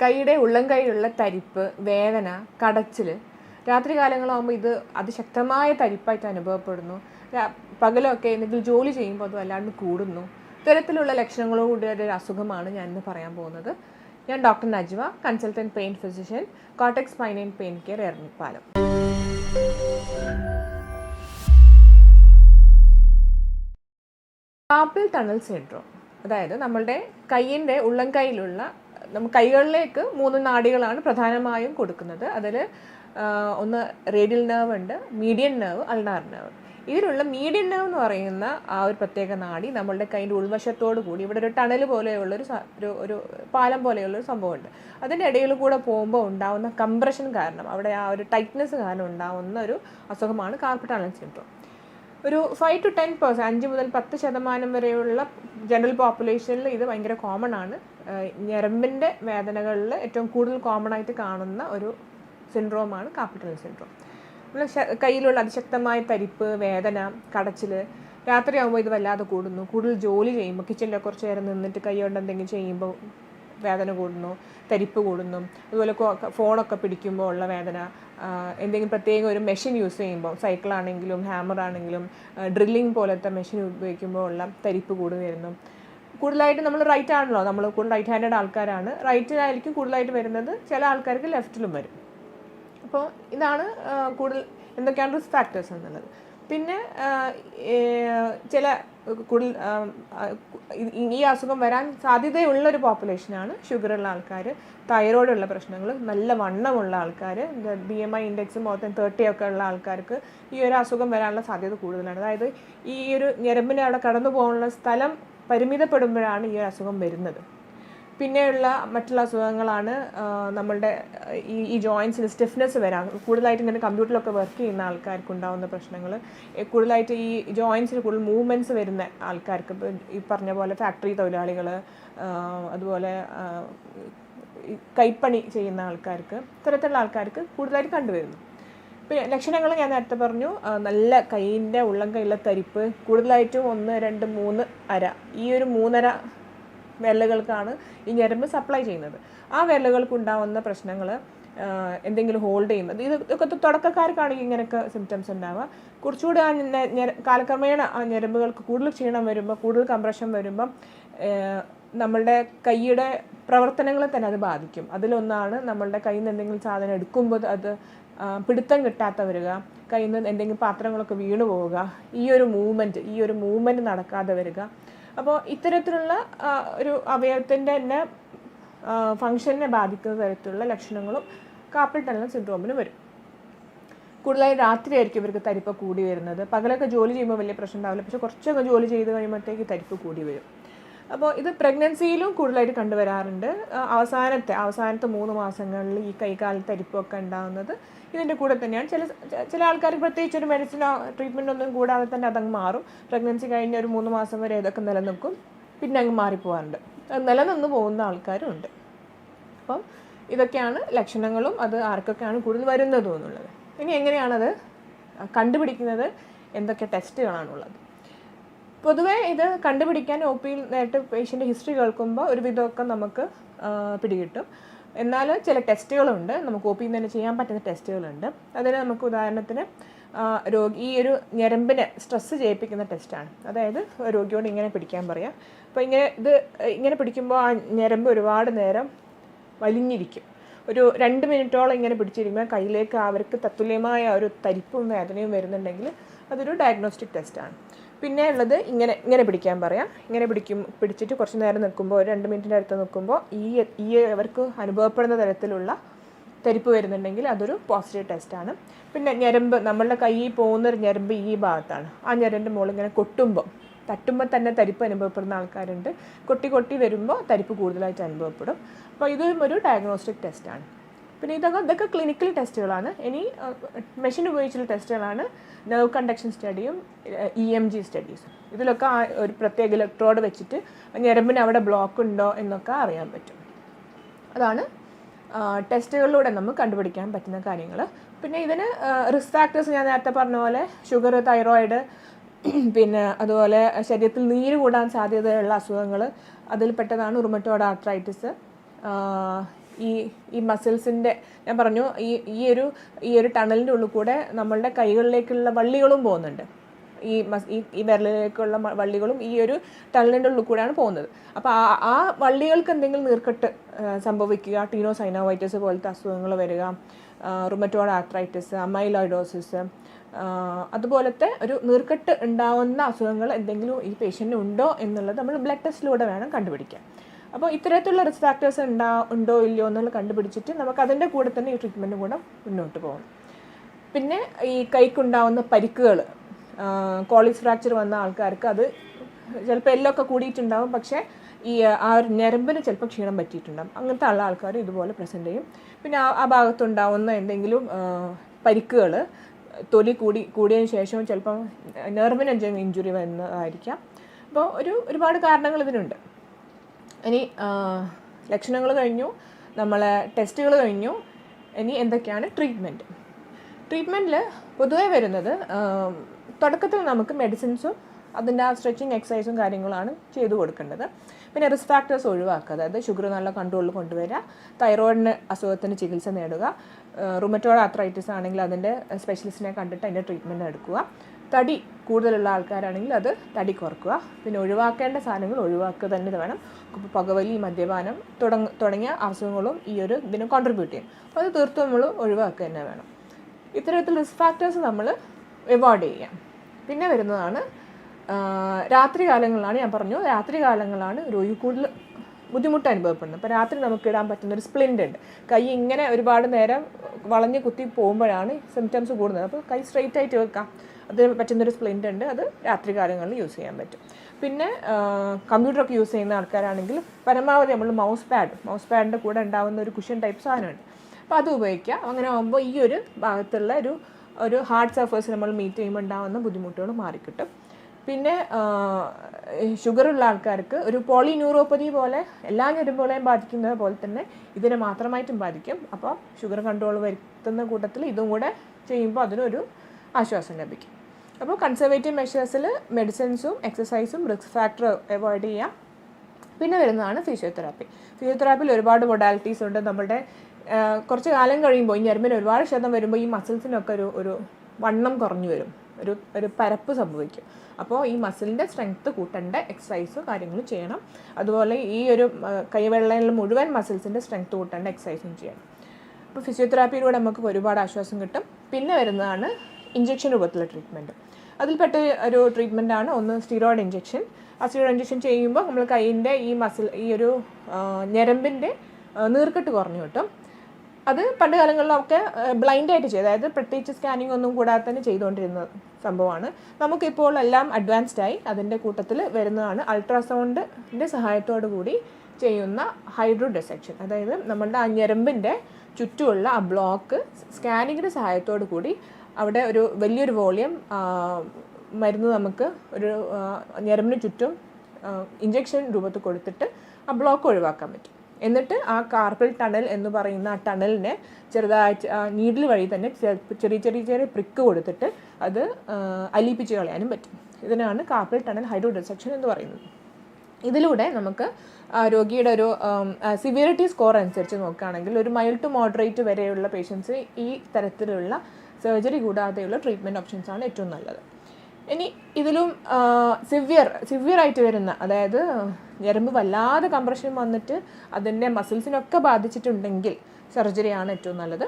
കൈയുടെ ഉള്ളം കൈയിലുള്ള തരിപ്പ് വേദന കടച്ചിൽ രാത്രി കാലങ്ങളാകുമ്പോൾ ഇത് അതിശക്തമായ തരിപ്പായിട്ട് അനുഭവപ്പെടുന്നു. പകലൊക്കെ എന്തെങ്കിലും ജോലി ചെയ്യുമ്പോൾ അത് വല്ലാണ്ട് കൂടുന്നു. ഇത്തരത്തിലുള്ള ലക്ഷണങ്ങളോടുകൂടിയ ഒരു അസുഖമാണ് ഞാൻ ഇന്ന് പറയാൻ പോകുന്നത്. ഞാൻ doctor Najva consultant pain physician cortex pain and pain care Eranhipalam carpal tunnel syndrome അതായത് നമ്മളുടെ കയ്യിന്റെ ഉള്ളം കൈയിലുള്ള നമ്മ കൈകളിലേക്ക് മൂന്ന് നാടികളാണ് പ്രധാനമായും കൊടുക്കുന്നത്. അതിൽ ഒന്ന് റേഡിയൽ നെർവ് ഉണ്ട് മീഡിയൻ നെർവ് അൾനാർ നെർവ്. ഇതിലുള്ള മീഡിയൻ നെർവ് എന്ന് പറയുന്ന ആ ഒരു പ്രത്യേക നാടി നമ്മളുടെ കൈന്റെ ഉൾവശത്തോട് കൂടി ഇവിടെ ഒരു ടണൽ പോലെയുള്ളൊരു ഒരു ഒരു പാലം പോലെയുള്ളൊരു സംഭവമുണ്ട്. അതിന്റെ ഇടയിൽ കൂടെ പോകുമ്പോൾ ഉണ്ടാകുന്ന കംപ്രഷൻ കാരണം അവിടെ ആ ഒരു ടൈറ്റ്നെസ് കാരണം ഉണ്ടാകുന്ന ഒരു അസുഖമാണ് കാർപ്പറ്റ് ടണൽ സിൻഡ്രോം ഒരു ഫൈവ് ടു ടെൻ പെർസെന്റ് അഞ്ച് മുതൽ പത്ത് ശതമാനം വരെയുള്ള ജനറൽ പോപ്പുലേഷനിൽ ഇത് ഭയങ്കര കോമൺ ആണ്. ഞരമ്പിന്റെ വേദനകളിൽ ഏറ്റവും കൂടുതൽ കോമൺ ആയിട്ട് കാണുന്ന ഒരു സിൻഡ്രോമാണ് കാപ്പിറ്റൽ സിൻഡ്രോം നമ്മൾ കയ്യിലുള്ള അതിശക്തമായ തരിപ്പ് വേദന കടച്ചിൽ രാത്രിയാകുമ്പോൾ ഇത് വല്ലാതെ കൂടുന്നു. കൂടുതൽ ജോലി ചെയ്യുമ്പോൾ കിച്ചണിൽ കുറച്ച് നേരം നിന്നിട്ട് കൈ കൊണ്ട് എന്തെങ്കിലും ചെയ്യുമ്പോൾ വേദന കൂടുന്നു തരിപ്പ് കൂടുന്നു. അതുപോലെ ഫോണൊക്കെ പിടിക്കുമ്പോൾ ഉള്ള വേദന എന്തെങ്കിലും പ്രത്യേക ഒരു മെഷീൻ യൂസ് ചെയ്യുമ്പോൾ സൈക്കിളാണെങ്കിലും ഹാമർ ആണെങ്കിലും ഡ്രില്ലിംഗ് പോലത്തെ മെഷീൻ ഉപയോഗിക്കുമ്പോൾ ഉള്ള തരിപ്പ് കൂടി വരുന്നു. കൂടുതലായിട്ട് നമ്മൾ റൈറ്റ് ആണല്ലോ നമ്മൾ കൂടുതൽ റൈറ്റ് ഹാൻഡഡ് ആൾക്കാരാണ് റൈറ്റിലായിരിക്കും കൂടുതലായിട്ട് വരുന്നത് ചില ആൾക്കാർക്ക് ലെഫ്റ്റിലും വരും. അപ്പോൾ ഇതാണ് കൂടുതൽ എന്തൊക്കെയാണ് റിസ്ക് ഫാക്ടേഴ്സ് എന്നുള്ളത്. പിന്നെ ചില കൂടുതൽ ഈ- അസുഖം വരാൻ സാധ്യതയുള്ള ഒരു പോപ്പുലേഷനാണ് ഷുഗറുള്ള ആൾക്കാർ തൈറോയ്ഡ് ഉള്ള പ്രശ്നങ്ങൾ നല്ല വണ്ണമുള്ള ആൾക്കാർ B M I index than thirty ഒക്കെ ഉള്ള ആൾക്കാർക്ക് ഈ ഒരു അസുഖം വരാനുള്ള സാധ്യത കൂടുതലാണ്. അതായത് ഈ ഒരു ഞരമ്പിനെ അവിടെ കടന്നു പോകാനുള്ള സ്ഥലം പരിമിതപ്പെടുമ്പോഴാണ് ഈ ഒരു അസുഖം വരുന്നത്. പിന്നെയുള്ള മറ്റുള്ള അസുഖങ്ങളാണ് നമ്മളുടെ ഈ ഈ ജോയിൻസിന് സ്റ്റിഫ്നെസ് വരാം കൂടുതലായിട്ട് ഇങ്ങനെ കമ്പ്യൂട്ടറിലൊക്കെ വർക്ക് ചെയ്യുന്ന ആൾക്കാർക്ക് ഉണ്ടാകുന്ന പ്രശ്നങ്ങൾ കൂടുതലായിട്ട് ഈ ജോയിൻസിന് കൂടുതൽ മൂവ്മെന്റ്സ് വരുന്ന ആൾക്കാർക്ക് ഈ പറഞ്ഞ പോലെ ഫാക്ടറി തൊഴിലാളികൾ അതുപോലെ കൈപ്പണി ചെയ്യുന്ന ആൾക്കാർക്ക് ഇത്തരത്തിലുള്ള ആൾക്കാർക്ക് കൂടുതലായിട്ട് കണ്ടുവരുന്നു. പിന്നെ ലക്ഷണങ്ങൾ ഞാൻ നേരത്തെ പറഞ്ഞു നല്ല കൈയിന്റെ ഉള്ളം കൈയിലെ തരിപ്പ് കൂടുതലായിട്ടും ഒന്ന് രണ്ട് മൂന്ന് അര. ഈ ഒരു മൂന്നര വിരലുകൾക്കാണ് ഈ ഞരമ്പ് സപ്ലൈ ചെയ്യുന്നത്. ആ വിരലുകൾക്ക് ഉണ്ടാവുന്ന പ്രശ്നങ്ങൾ എന്തെങ്കിലും ഹോൾഡ് ചെയ്യുന്നത് ഇത് ഇതൊക്കെ തുടക്കക്കാർക്കാണെങ്കിൽ ഇങ്ങനെയൊക്കെ സിംറ്റംസ് ഉണ്ടാവുക. കുറച്ചുകൂടി ആ കാലക്രമേണ ആ ഞരമ്പുകൾക്ക് കൂടുതൽ ക്ഷീണം വരുമ്പോൾ കൂടുതൽ കംപ്രഷൻ വരുമ്പം നമ്മളുടെ കൈയുടെ പ്രവർത്തനങ്ങളെ തന്നെ അത് ബാധിക്കും. അതിലൊന്നാണ് നമ്മളുടെ കയ്യിൽ നിന്ന് എന്തെങ്കിലും സാധനം എടുക്കുമ്പോൾ അത് പിടുത്തം കിട്ടാത്ത വരിക കയ്യിൽ നിന്ന് എന്തെങ്കിലും പാത്രങ്ങളൊക്കെ വീണു പോവുക ഈ ഒരു മൂവ്മെന്റ് ഈ ഒരു മൂവ്മെന്റ് നടക്കാതെ വരിക അപ്പോൾ ഇത്തരത്തിലുള്ള ഒരു അവയവത്തിന്റെ തന്നെ ഫങ്ഷനെ ബാധിക്കുന്ന തരത്തിലുള്ള ലക്ഷണങ്ങളും കാപ്പിൾ ടണൽ സിൻഡ്രോമിന് വരും. കൂടുതലായി രാത്രിയായിരിക്കും ഇവർക്ക് തരിപ്പ് കൂടി വരുന്നത്. പകലൊക്കെ ജോലി ചെയ്യുമ്പോൾ വലിയ പ്രശ്നം ഉണ്ടാവില്ല. പക്ഷെ കുറച്ചൊക്കെ ജോലി ചെയ്ത് കഴിയുമ്പോഴത്തേക്ക് തരിപ്പ് കൂടി വരും. അപ്പോൾ ഇത് പ്രഗ്നൻസിയിലും കൂടുതലായിട്ട് കണ്ടുവരാറുണ്ട്. അവസാനത്തെ അവസാനത്തെ മൂന്ന് മാസങ്ങളിൽ ഈ കൈകാലത്ത് തരിപ്പൊക്കെ ഉണ്ടാകുന്നത് ഇതിന്റെ കൂടെ തന്നെയാണ്. ചില ചില ആൾക്കാർ പ്രത്യേകിച്ച് ഒരു മെഡിസിനോ ട്രീറ്റ്മെന്റ് ഒന്നും കൂടാതെ തന്നെ അതങ്ങ് മാറും. പ്രഗ്നൻസി കഴിഞ്ഞ ഒരു മൂന്ന് മാസം വരെ ഇതൊക്കെ നിലനിൽക്കും. പിന്നെ അങ്ങ് മാറിപ്പോകാറുണ്ട് നിലനിന്ന് പോകുന്ന ആൾക്കാരും ഉണ്ട്. അപ്പം ഇതൊക്കെയാണ് ലക്ഷണങ്ങളും അത് ആർക്കൊക്കെയാണ് കൂടുതൽ വരുന്നതും എന്നുള്ളത്. ഇനി എങ്ങനെയാണത്? കണ്ടുപിടിക്കുന്നത്? എന്തൊക്കെ ടെസ്റ്റുകളാണുള്ളത് പൊതുവേ ഇത് കണ്ടുപിടിക്കാൻ ഒ പിയിൽ നേരിട്ട് പേഷ്യന്റ് ഹിസ്റ്ററി കേൾക്കുമ്പോൾ ഒരു വിധമൊക്കെ നമുക്ക് പിടികിട്ടും. എന്നാൽ ചില ടെസ്റ്റുകളുണ്ട്. നമുക്ക് ഒ പിയിൽ തന്നെ ചെയ്യാൻ പറ്റുന്ന ടെസ്റ്റുകളുണ്ട്. അതിന് നമുക്ക് ഉദാഹരണത്തിന് രോഗി ഈ ഒരു ഞരമ്പിനെ സ്ട്രെസ്സ് ചെയ്യിപ്പിക്കുന്ന ടെസ്റ്റാണ് അതായത് രോഗിയോട് ഇങ്ങനെ പിടിക്കാൻ പറയാം. അപ്പോൾ ഇങ്ങനെ ഇത് ഇങ്ങനെ പിടിക്കുമ്പോൾ ആ ഞരമ്പ് ഒരുപാട് നേരം വലിഞ്ഞിരിക്കും. ഒരു രണ്ട് മിനിറ്റോളം ഇങ്ങനെ പിടിച്ചിരിക്കുമ്പോൾ കയ്യിലേക്ക് അവർക്ക് തത്തുല്യമായ ഒരു തരിപ്പും വേദനയും വരുന്നുണ്ടെങ്കിൽ അതൊരു ഡയഗ്നോസ്റ്റിക് ടെസ്റ്റാണ് പിന്നെ ഉള്ളത് ഇങ്ങനെ ഇങ്ങനെ പിടിക്കാൻ പറയാം. ഇങ്ങനെ പിടിക്കും പിടിച്ചിട്ട് കുറച്ച് നേരം നിൽക്കുമ്പോൾ ഒരു രണ്ട് മിനിറ്റിന്റെ അടുത്ത് നിൽക്കുമ്പോൾ ഈ ഈ അവർക്ക് അനുഭവപ്പെടുന്ന തരത്തിലുള്ള തരിപ്പ് വരുന്നുണ്ടെങ്കിൽ അതൊരു പോസിറ്റീവ് ടെസ്റ്റാണ് പിന്നെ ഞരമ്പ് നമ്മളുടെ കയ്യിൽ പോകുന്ന ഒരു ഞരമ്പ് ഈ ഭാഗത്താണ്. ആ ഞരമ്പിന്റെ മുകളിൽ ഇങ്ങനെ കൊട്ടുമ്പോൾ തട്ടുമ്പോൾ തന്നെ തരിപ്പ് അനുഭവപ്പെടുന്ന ആൾക്കാരുണ്ട്. കൊട്ടി കൊട്ടി വരുമ്പോൾ തരിപ്പ് കൂടുതലായിട്ട് അനുഭവപ്പെടും. അപ്പോൾ ഇതും ഒരു ഡയഗ്നോസ്റ്റിക് ടെസ്റ്റാണ് പിന്നെ ഇതൊക്കെ ഇതൊക്കെ ക്ലിനിക്കൽ ടെസ്റ്റുകളാണ് ഇനി മെഷീൻ ഉപയോഗിച്ചുള്ള ടെസ്റ്റുകളാണ് നെർവ് കണ്ടക്ഷൻ സ്റ്റഡിയും ഇ എം ജി സ്റ്റഡീസും ഇതിലൊക്കെ ഒരു പ്രത്യേക ഇലക്ട്രോഡ് വെച്ചിട്ട് ഞരമ്പിന് അവിടെ ബ്ലോക്ക് ഉണ്ടോ എന്നൊക്കെ അറിയാൻ പറ്റും. അതാണ് ടെസ്റ്റുകളിലൂടെ നമുക്ക് കണ്ടുപിടിക്കാൻ പറ്റുന്ന കാര്യങ്ങൾ പിന്നെ ഇതിന് റിസ്ക് ഫാക്ടേഴ്സ് ഞാൻ നേരത്തെ പറഞ്ഞ പോലെ ഷുഗർ തൈറോയിഡ് പിന്നെ അതുപോലെ ശരീരത്തിൽ നീര് കൂടാൻ സാധ്യതയുള്ള അസുഖങ്ങൾ അതിൽപ്പെട്ടതാണ് പെട്ടതാണ് റുമറ്റോഡ് ആർത്രൈറ്റിസ് ഈ ഈ മസിൽസിന്റെ ഞാൻ പറഞ്ഞു ഈ ഈ ഒരു ഈ ഒരു ടണലിന്റെ ഉള്ളിൽ കൂടെ നമ്മളുടെ കൈകളിലേക്കുള്ള വള്ളികളും പോകുന്നുണ്ട്. ഈ മസ് ഈ ഈ വിരലിലേക്കുള്ള വള്ളികളും ഈ ഒരു ടണലിന്റെ ഉള്ളിൽ കൂടെയാണ് പോകുന്നത്. അപ്പോൾ ആ ആ വള്ളികൾക്ക് എന്തെങ്കിലും നീർക്കെട്ട് സംഭവിക്കുക ടീനോ സൈനോവൈറ്റസ് പോലത്തെ അസുഖങ്ങൾ വരിക റുമറ്റോഡ് ആർത്രൈറ്റിസ് അമൈലോയിഡോസിസ് അതുപോലത്തെ ഒരു നീർക്കെട്ട് ഉണ്ടാവുന്ന അസുഖങ്ങൾ എന്തെങ്കിലും ഈ പേഷ്യന്റിന് ഉണ്ടോ എന്നുള്ളത് നമ്മൾ ബ്ലഡ് ടെസ്റ്റിലൂടെ വേണം കണ്ടുപിടിക്കാൻ. അപ്പോൾ ഇത്തരത്തിലുള്ള റിസ്ക് ഫാക്ടേഴ്സ് ഉണ്ടാ ഉണ്ടോ ഇല്ലയോ എന്നുള്ള കണ്ടുപിടിച്ചിട്ട് നമുക്ക് അതിന്റെ കൂടെ തന്നെ ഈ ട്രീറ്റ്മെന്റ് കൂടെ മുന്നോട്ട് പോകണം. പിന്നെ ഈ കൈക്കുണ്ടാവുന്ന പരിക്കുകൾ കോളിസ് ഫ്രാക്ചർ വന്ന ആൾക്കാർക്ക് അത് ചിലപ്പോൾ എല്ലൊക്കെ കൂടിയിട്ടുണ്ടാവും. പക്ഷേ ഈ ആ ഒരു ഞരമ്പിന് ചിലപ്പോൾ ക്ഷീണം പറ്റിയിട്ടുണ്ടാകും അങ്ങനത്തെ ഉള്ള ആൾക്കാർ ഇതുപോലെ പ്രസന്റ് ചെയ്യും. പിന്നെ ആ ആ ഭാഗത്തുണ്ടാവുന്ന എന്തെങ്കിലും പരിക്കുകൾ തൊലി കൂടി കൂടിയതിന് ശേഷം ചിലപ്പം നെർവിന് എന്തെങ്കിലും ഇഞ്ചുറി വരുന്നതായിരിക്കാം അപ്പോൾ ഒരു ഒരുപാട് കാരണങ്ങൾ ഇതിനുണ്ട്. ഇനി ലക്ഷണങ്ങൾ കഴിഞ്ഞു. നമ്മളെ ടെസ്റ്റുകൾ കഴിഞ്ഞു. ഇനി എന്തൊക്കെയാണ് ട്രീറ്റ്മെന്റ്? ട്രീറ്റ്മെന്റിൽ പൊതുവേ വരുന്നത് തുടക്കത്തിൽ നമുക്ക് മെഡിസിൻസും അതിന്റെ ആ സ്ട്രെച്ചിങ് എക്സസൈസും കാര്യങ്ങളാണ് ചെയ്തു കൊടുക്കേണ്ടത്. പിന്നെ റിസ്ക് ഫാക്ടേഴ്സ് ഒഴിവാക്കുക അതായത് ഷുഗർ നല്ല കൺട്രോളിൽ കൊണ്ടുവരിക തൈറോയിഡിന് അസുഖത്തിന് ചികിത്സ നേടുക റുമറ്റോഡ് ആത്രൈറ്റിസ് ആണെങ്കിൽ അതിന്റെ സ്പെഷ്യലിസ്റ്റിനെ കണ്ടിട്ട് അതിന്റെ ട്രീറ്റ്മെന്റ് എടുക്കുക. തടി കൂടുതലുള്ള ആൾക്കാരാണെങ്കിൽ അത് തടി കുറക്കുക. പിന്നെ ഒഴിവാക്കേണ്ട സാധനങ്ങൾ ഒഴിവാക്കുക തന്നെ വേണം. ഇപ്പോൾ പുകവലി മദ്യപാനം തുടങ്ങ തുടങ്ങിയ അസുഖങ്ങളും ഈ ഒരു ഇതിന് കോൺട്രിബ്യൂട്ട് ചെയ്യും. അപ്പോൾ അത് തീർത്തും നമ്മൾ ഒഴിവാക്കുക തന്നെ വേണം. ഇത്തരത്തിൽ റിസ്ക് ഫാക്ടേഴ്സ് നമ്മൾ അവോയ്ഡ് ചെയ്യാം. പിന്നെ വരുന്നതാണ് രാത്രി കാലങ്ങളിലാണ് ഞാൻ പറഞ്ഞു. രാത്രി കാലങ്ങളാണ് രോഗി കൂടുതൽ ബുദ്ധിമുട്ട് അനുഭവപ്പെടുന്നത്. അപ്പോൾ രാത്രി നമുക്ക് ഇടാൻ പറ്റുന്ന ഒരു സ്പ്ലിന്റ് ഉണ്ട് കൈ ഇങ്ങനെ ഒരുപാട് നേരം വളഞ്ഞ് കുത്തി പോകുമ്പോഴാണ് സിംറ്റംസ് കൂടുന്നത്. അപ്പോൾ കൈ സ്ട്രെയിറ്റ് ആയിട്ട് വെക്കാം. അതിന് പറ്റുന്നൊരു സ്പ്ലിന്റ് ഉണ്ട് അത് രാത്രി കാലങ്ങളിൽ യൂസ് ചെയ്യാൻ പറ്റും. പിന്നെ കമ്പ്യൂട്ടറൊക്കെ യൂസ് ചെയ്യുന്ന ആൾക്കാരാണെങ്കിൽ പരമാവധി നമ്മൾ മൗസ് പാഡ് മൗസ് പാഡിന്റെ കൂടെ ഉണ്ടാകുന്ന ഒരു കുഷൻ ടൈപ്പ് സാധനമുണ്ട്. അപ്പോൾ അത് ഉപയോഗിക്കുക. അങ്ങനെ ആകുമ്പോൾ ഈ ഒരു ഭാഗത്തുള്ള ഒരു ഒരു ഹാർഡ് സർഫേസ് നമ്മൾ മീറ്റ് ചെയ്യുമ്പോൾ ഉണ്ടാകുന്ന ബുദ്ധിമുട്ടുകൾ മാറിക്കിട്ടും. പിന്നെ ഷുഗർ ഉള്ള ആൾക്കാർക്ക് ഒരു പോളിന്യൂറോപ്പതി പോലെ എല്ലാ ഞരമ്പുകളെയും ബാധിക്കുന്നത് പോലെ തന്നെ ഇതിനെ മാത്രമായിട്ടും ബാധിക്കും. അപ്പോൾ ഷുഗർ കൺട്രോൾ വരുത്തുന്ന കൂട്ടത്തിൽ ഇതും കൂടെ ചെയ്യുമ്പോൾ അതിനൊരു ആശ്വാസം ലഭിക്കും. അപ്പോൾ കൺസർവേറ്റീവ് മെഷേഴ്സിൽ മെഡിസിൻസും എക്സസൈസും റിസ്ക് ഫാക്ടർ അവോയ്ഡ് ചെയ്യാം. പിന്നെ വരുന്നതാണ് ഫിസിയോതെറാപ്പി ഫിസിയോതെറാപ്പിയിൽ ഒരുപാട് മൊഡാലിറ്റീസ് ഉണ്ട്. നമ്മുടെ കുറച്ച് കാലം കഴിയുമ്പോൾ ഈ ഞരമ്പിന് ഒരുപാട് ക്ഷതം വരുമ്പോൾ ഈ മസിൽസിനൊക്കെ ഒരു ഒരു വണ്ണം കുറഞ്ഞു വരും. ഒരു ഒരു പരപ്പ് സംഭവിക്കും. അപ്പോൾ ഈ മസിലിന്റെ സ്ട്രെങ്ത് കൂട്ടേണ്ട എക്സസൈസ് കാര്യങ്ങൾ ചെയ്യണം. അതുപോലെ ഈ ഒരു കൈവെള്ളയിൽ മുഴുവൻ മസിൽസിന്റെ സ്ട്രെങ്ത് കൂട്ടേണ്ട എക്സസൈസും ചെയ്യണം. അപ്പോൾ ഫിസിയോതെറാപ്പിയിലൂടെ നമുക്ക് ഒരുപാട് ആശ്വാസം കിട്ടും. പിന്നെ വരുന്നതാണ് ഇഞ്ചക്ഷൻ രൂപത്തിലുള്ള ട്രീറ്റ്മെന്റ് അതിൽപ്പെട്ട ഒരു ട്രീറ്റ്മെന്റ് ആണ്. ഒന്ന് സ്റ്റീറോയിഡ് ഇഞ്ചെക്ഷൻ ആ സ്റ്റീറോയിഡ് ഇഞ്ചെക്ഷൻ ചെയ്യുമ്പോൾ നമ്മൾ കൈയിന്റെ ഈ മസിൽ ഈ ഒരു ഞരമ്പിന്റെ നീർക്കെട്ട് കുറഞ്ഞു കിട്ടും. അത് പണ്ട് കാലങ്ങളിലൊക്കെ ബ്ലൈൻഡ് ആയിട്ട് ചെയ്ത്. അതായത് പ്രത്യേകിച്ച് സ്കാനിങ് ഒന്നും കൂടാതെ തന്നെ ചെയ്തുകൊണ്ടിരുന്ന സംഭവമാണ്. നമുക്കിപ്പോൾ എല്ലാം അഡ്വാൻസ്ഡ് ആയി. അതിന്റെ കൂട്ടത്തിൽ വരുന്നതാണ് അൾട്രാസൗണ്ടിന്റെ സഹായത്തോടു കൂടി ചെയ്യുന്ന ഹൈഡ്രോ ഡിസെക്ഷൻ അതായത് നമ്മളുടെ ആ ഞരമ്പിന്റെ ചുറ്റുമുള്ള ആ ബ്ലോക്ക് സ്കാനിങ്ങിന്റെ സഹായത്തോടു കൂടി അവിടെ ഒരു വലിയൊരു വോളിയം മരുന്ന് നമുക്ക് ഒരു ഞരമ്പിന് ചുറ്റും ഇഞ്ചെക്ഷൻ രൂപത്തിൽ കൊടുത്തിട്ട് ആ ബ്ലോക്ക് ഒഴിവാക്കാൻ പറ്റും. എന്നിട്ട് ആ കാർപ്പൽ ടണൽ എന്ന് പറയുന്ന ആ ടണലിനെ ചെറുതായിട്ട് നീഡിൽ വഴി തന്നെ ചെറിയ ചെറിയ ചെറിയ പ്രിക്ക് കൊടുത്തിട്ട് അത് അലിയിപ്പിച്ച് കളയാനും പറ്റും. ഇതിനാണ് കാർപ്പൽ ടണൽ ഹൈഡ്രോ ഡിസെക്ഷൻ എന്ന് പറയുന്നത്. ഇതിലൂടെ നമുക്ക് രോഗിയുടെ ഒരു സിവിയറിറ്റി സ്കോർ അനുസരിച്ച് നോക്കുകയാണെങ്കിൽ ഒരു മൈൽഡ് ടു മോഡറേറ്റ് വരെയുള്ള പേഷ്യൻസ് ഈ തരത്തിലുള്ള സർജറി കൂടാതെയുള്ള ട്രീറ്റ്മെന്റ് ഓപ്ഷൻസ് ആണ് ഏറ്റവും നല്ലത്. ഇനി ഇതിലും സിവിയർ ആയിട്ട് വരുന്ന അതായത് ഞരമ്പ് വല്ലാതെ കംപ്രഷൻ വന്നിട്ട് അതിന്റെ മസിൽസിനൊക്കെ ബാധിച്ചിട്ടുണ്ടെങ്കിൽ സർജറിയാണ് ഏറ്റവും നല്ലത്.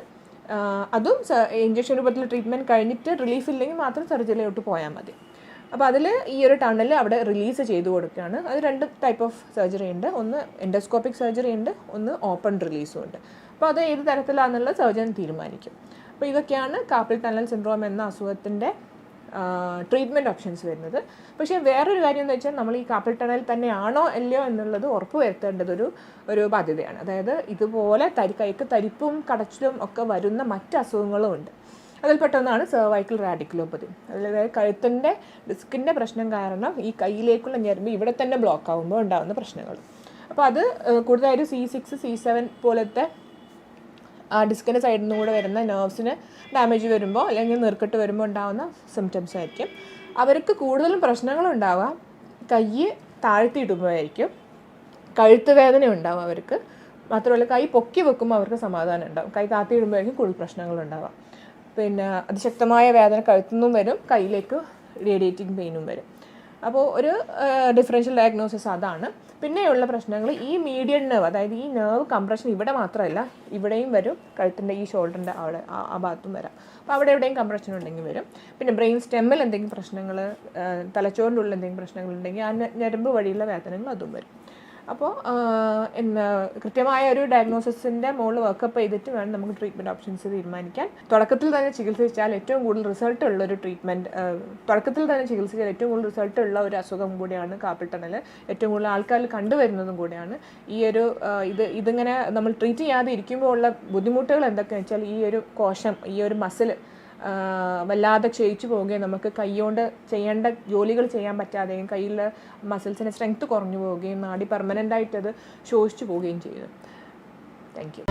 അതും ഇഞ്ചക്ഷൻ രൂപത്തിൽ ട്രീറ്റ്മെന്റ് കഴിഞ്ഞിട്ട് റിലീഫ് ഇല്ലെങ്കിൽ മാത്രം സർജറിയിലോട്ട് പോയാൽ മതി. അപ്പോൾ അതിൽ ഈ ഒരു ടണൽ അവിടെ റിലീസ് ചെയ്തു കൊടുക്കുകയാണ്. അത് രണ്ട് ടൈപ്പ് ഓഫ് സർജറി ഉണ്ട്. ഒന്ന് എൻഡോസ്കോപ്പിക് സർജറി ഉണ്ട്. ഒന്ന് ഓപ്പൺ റിലീസും ഉണ്ട്. അപ്പോൾ അത് ഏത് തരത്തിലാണെന്നുള്ള സർജൻ തീരുമാനിക്കും. അപ്പോൾ ഇതൊക്കെയാണ് കാപ്പിൾ ടണൽ സിൻഡ്രോം എന്ന അസുഖത്തിന്റെ ട്രീറ്റ്മെന്റ് ഓപ്ഷൻസ് വരുന്നത്. പക്ഷേ വേറൊരു കാര്യം എന്ന് വെച്ചാൽ നമ്മൾ ഈ കാപ്പിൾ ടണൽ തന്നെയാണോ അല്ലയോ എന്നുള്ളത് ഉറപ്പ് വരുത്തേണ്ടതൊരു ഒരു ബാധ്യതയാണ്. അതായത് ഇതുപോലെ തരി കൈക്ക് തരിപ്പും കടച്ചിലും ഒക്കെ വരുന്ന മറ്റ് അസുഖങ്ങളും ഉണ്ട്. അതിൽ അതിൽപ്പെട്ടൊന്നാണ് സെർവൈക്കൽ റാഡിക്കുലോപ്പതി അതായത് കഴുത്തിന്റെ ഡിസ്കിന്റെ പ്രശ്നം കാരണം ഈ കയ്യിലേക്കുള്ള ഞെരുമ്പ് ഇവിടെ തന്നെ ബ്ലോക്ക് ആകുമ്പോൾ ഉണ്ടാകുന്ന പ്രശ്നങ്ങൾ. അപ്പോൾ അത് കൂടുതലായിട്ട് സി സിക്സ് സി സെവൻ പോലത്തെ ആ ഡിസ്കിന്റെ സൈഡിൽ നിന്ന് കൂടെ വരുന്ന നെർവ്സിന് ഡാമേജ് വരുമ്പോൾ അല്ലെങ്കിൽ നീർക്കെട്ട് വരുമ്പോൾ ഉണ്ടാകുന്ന സിംറ്റംസ് ആയിരിക്കും. അവർക്ക് കൂടുതലും പ്രശ്നങ്ങളുണ്ടാവുക കൈ താഴ്ത്തിയിടുമ്പോഴായിരിക്കും കഴുത്ത് വേദന ഉണ്ടാവും അവർക്ക്. മാത്രമല്ല കൈ പൊക്കി വെക്കുമ്പോൾ അവർക്ക് സമാധാനം ഉണ്ടാവും. കൈ താത്തി ഇടുമ്പോഴേക്കും കൂടുതൽ പ്രശ്നങ്ങൾ ഉണ്ടാവാം പിന്നെ അതിശക്തമായ വേദന കഴുത്തുനിന്നും വരും കയ്യിലേക്ക് റേഡിയേറ്റിംഗ് പെയിനും വരും. അപ്പോൾ ഒരു ഡിഫറൻഷ്യൽ ഡയഗ്നോസിസ് അതാണ്. പിന്നെയുള്ള പ്രശ്നങ്ങൾ ഈ മീഡിയൻ നെർവ് അതായത് ഈ നെർവ് കംപ്രഷൻ ഇവിടെ മാത്രമല്ല ഇവിടെയും വരും കഴുത്തിന്റെ ഈ ഷോൾഡറിന്റെ അവിടെ ആ- ഭാഗത്തും വരാം. അപ്പോൾ അവിടെ എവിടെയും കംപ്രഷൻ ഉണ്ടെങ്കിൽ വരും. പിന്നെ ബ്രെയിൻ സ്റ്റെമ്മിൽ എന്തെങ്കിലും പ്രശ്നങ്ങൾ തലച്ചോറിന്റെ ഉള്ളിൽ എന്തെങ്കിലും പ്രശ്നങ്ങളുണ്ടെങ്കിൽ ആ ഞരമ്പ് വഴിയുള്ള വേദനകൾ അതും വരും. അപ്പോൾ എന്നാ കൃത്യമായ ഒരു ഡയഗ്നോസിസിന്റെ മുകളിൽ വർക്കപ്പ് ചെയ്തിട്ട് വേണം നമുക്ക് ട്രീറ്റ്മെന്റ് ഓപ്ഷൻസ് തീരുമാനിക്കാൻ. തുടക്കത്തിൽ തന്നെ ചികിത്സിച്ചാൽ ഏറ്റവും കൂടുതൽ റിസൾട്ട് ഉള്ള ഒരു ട്രീറ്റ്മെന്റ് തുടക്കത്തിൽ തന്നെ ചികിത്സിച്ചാൽ ഏറ്റവും കൂടുതൽ റിസൾട്ട് ഉള്ള ഒരു അസുഖം കൂടിയാണ് കാപ്പിൾ ടണൽ ഏറ്റവും കൂടുതൽ ആൾക്കാരിൽ കണ്ടുവരുന്നതും കൂടിയാണ്. ഈ ഒരു ഇത് ഇതിങ്ങനെ നമ്മൾ ട്രീറ്റ് ചെയ്യാതെ ഇരിക്കുമ്പോൾ ഉള്ള ബുദ്ധിമുട്ടുകൾ എന്തൊക്കെയാണെന്ന് വെച്ചാൽ ഈ ഒരു കോശം ഈ ഒരു മസിൽ വല്ലാതെ ക്ഷയിച്ചു പോവുകയും നമുക്ക് കൈകൊണ്ട് ചെയ്യേണ്ട ജോലികൾ ചെയ്യാൻ പറ്റാതെയും കയ്യിൽ മസിൽസിന്റെ സ്ട്രെങ്ത് കുറഞ്ഞു പോവുകയും നാടി പെർമനന്റ് അത് ശോഷിച്ചു പോവുകയും ചെയ്തു. Thank you